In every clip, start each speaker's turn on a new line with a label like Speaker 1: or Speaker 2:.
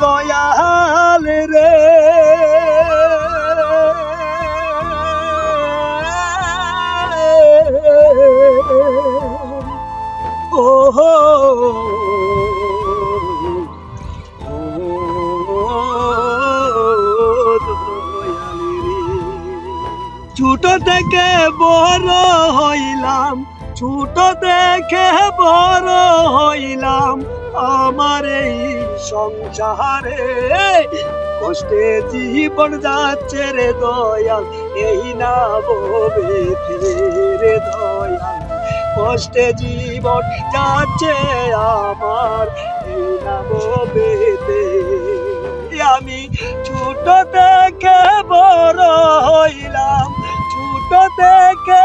Speaker 1: দয়াল রে। ও ছোট থেকে বড় হইলাম। ছোট দেখে বড় হইলাম আমার এই সংসারে। কষ্টে জীবন যাচ্ছে রে দয়াল, এই না ববে রে দয়াল। কষ্টে জীবন যাচ্ছে আমার, এই না ববেতে আমি ছোট থেকে বড় হইলাম, ছোট হইলাম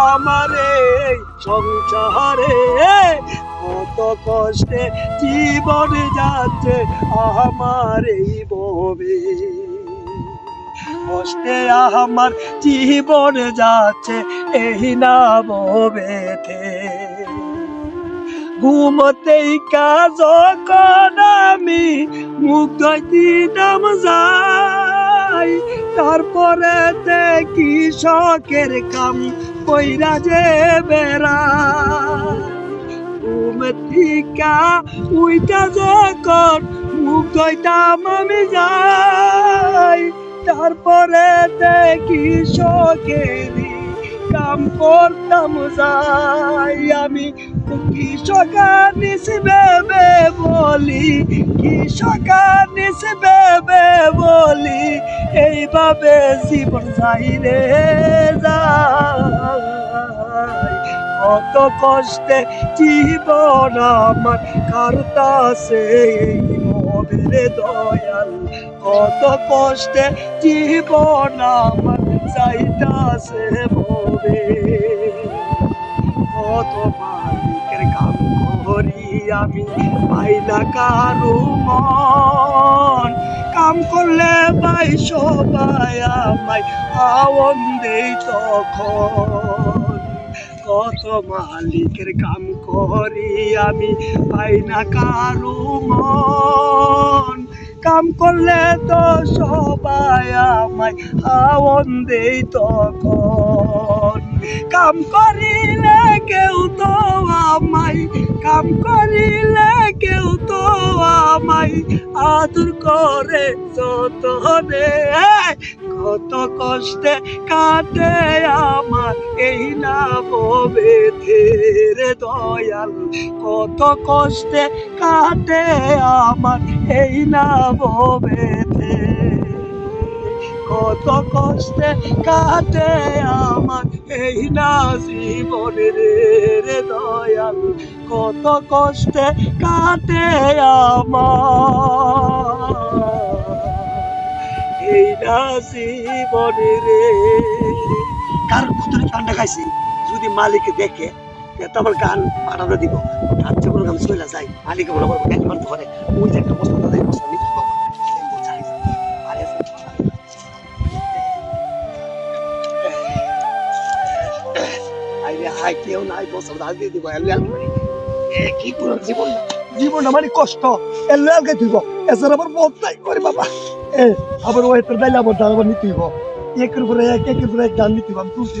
Speaker 1: আমার সংসারে কত কষ্টে জীবন যাচ্ছে আমার এই ববে কষ্টে আমার জীবন যাচ্ছে এই না ববেতে ঘুমতেই কাজ আমি মুখ দিতাম যাই। তারপরে শখের কাম কইরা যে বেড়া, ঘুম থিকা যে যখন মুখ ধইতাম আমি যাই। তারপরে দেখি শখেরই কাম করতাম যাই। আমি কৃষকানিস বেবে বলি, কি কৃষকানিস বেবে বলি, এইভাবে জীবন যাই রে কত কষ্টে জীবন আমার কারতাছে এই মবেরে দয়াল। কত কষ্টে জীবন আমার যাইতাছে মবে কত মালিকের কাম করি আমি পাই না মন। কাম করলে পাই সবাই আমায়, আওয়াম দেই তখন। কত মালিকের কাম করি আমি পাই না কারু মন। কাম করলে তো সবাই আমায়, আওয়াম দেই তখন। কাম করিলে কেউ তো আমায়, কাম করিলে কেউ তো আমায়। আদর করে যতনে কত কষ্টে কাটে আমার এই না ববে ধীরে দয়াল। কত কষ্টে কাটে আমার এই না ববে কত কষ্টে কাটে আমার এই না জীবনে রে দয়াল। কত কষ্টে কাটে আমার এই না জীবনে রে। কার কুতুরি কান্ডা খাইছি? যদি মালিক দেখে, তে আমার গান পাঠানো দিব। তার যে কোনো গান চলে যায় মালিক মনে করব গান পারে। ওই যে একটা হাই কেউ নাই, বছর দিয়ে দিব, এলে কি পুরো জীবন জীবন আমার কষ্ট। এলে আগে দিব এছাড়া আবার বহুত নাই করে, বাবা। এ, আবার ওই তোর ডাইলে আবার দাঁড়াবার নিতে হইব। একের উপরে এক, একের উপরে এক গান নিতে হইব, আমি তুলতে